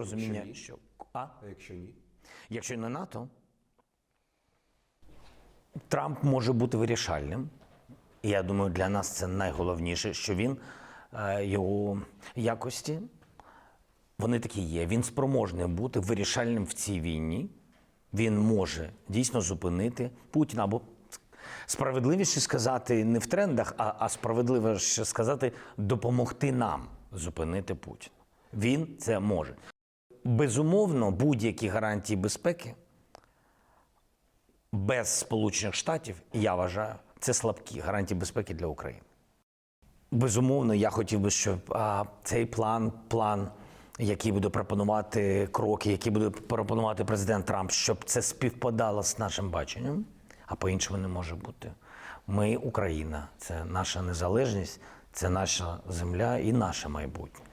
Розуміння, Якщо ні? що а? А якщо ні? Якщо не НАТО, Трамп може бути вирішальним. І я думаю, для нас це найголовніше, що він е, його якості, вони такі є. Він спроможний бути вирішальним в цій війні. Він може дійсно зупинити Путіна або справедливіше сказати не в трендах, а, а справедливіше сказати допомогти нам зупинити Путіна. Він це може. Безумовно, будь-які гарантії безпеки без Сполучених Штатів, я вважаю, це слабкі гарантії безпеки для України. Безумовно, я хотів би, щоб а, цей план, план, який буде пропонувати кроки, які буде пропонувати президент Трамп, щоб це співпадало з нашим баченням, а по-іншому не може бути. Ми Україна, це наша незалежність, це наша земля і наше майбутнє.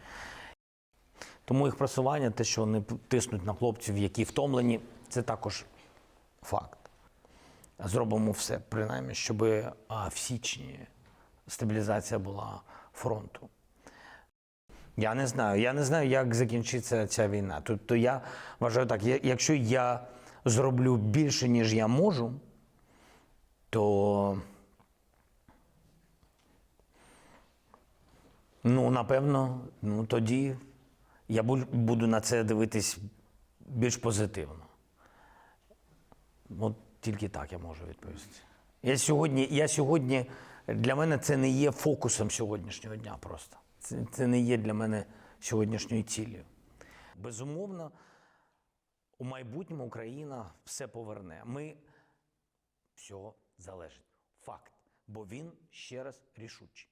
Тому їх просування, те, що вони тиснуть на хлопців, які втомлені, це також факт. Зробимо все, принаймні, щоб в січні стабілізація була фронту. Я не знаю. Я не знаю, як закінчиться ця війна. Тобто я вважаю так, якщо я зроблю більше, ніж я можу, то ну, напевно, ну тоді я буду на це дивитись більш позитивно. От тільки так я можу відповісти. Я сьогодні, я сьогодні для мене це не є фокусом сьогоднішнього дня просто. Це, це не є для мене сьогоднішньою ціллю. Безумовно, у майбутньому Україна все поверне. Ми всього залежить. Факт. Бо він ще раз рішучий.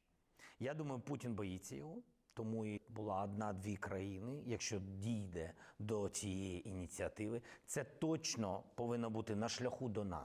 Я думаю, Путін боїться його, тому і була одна-дві країни. Якщо дійде до цієї ініціативи, це точно повинно бути на шляху до НАТО.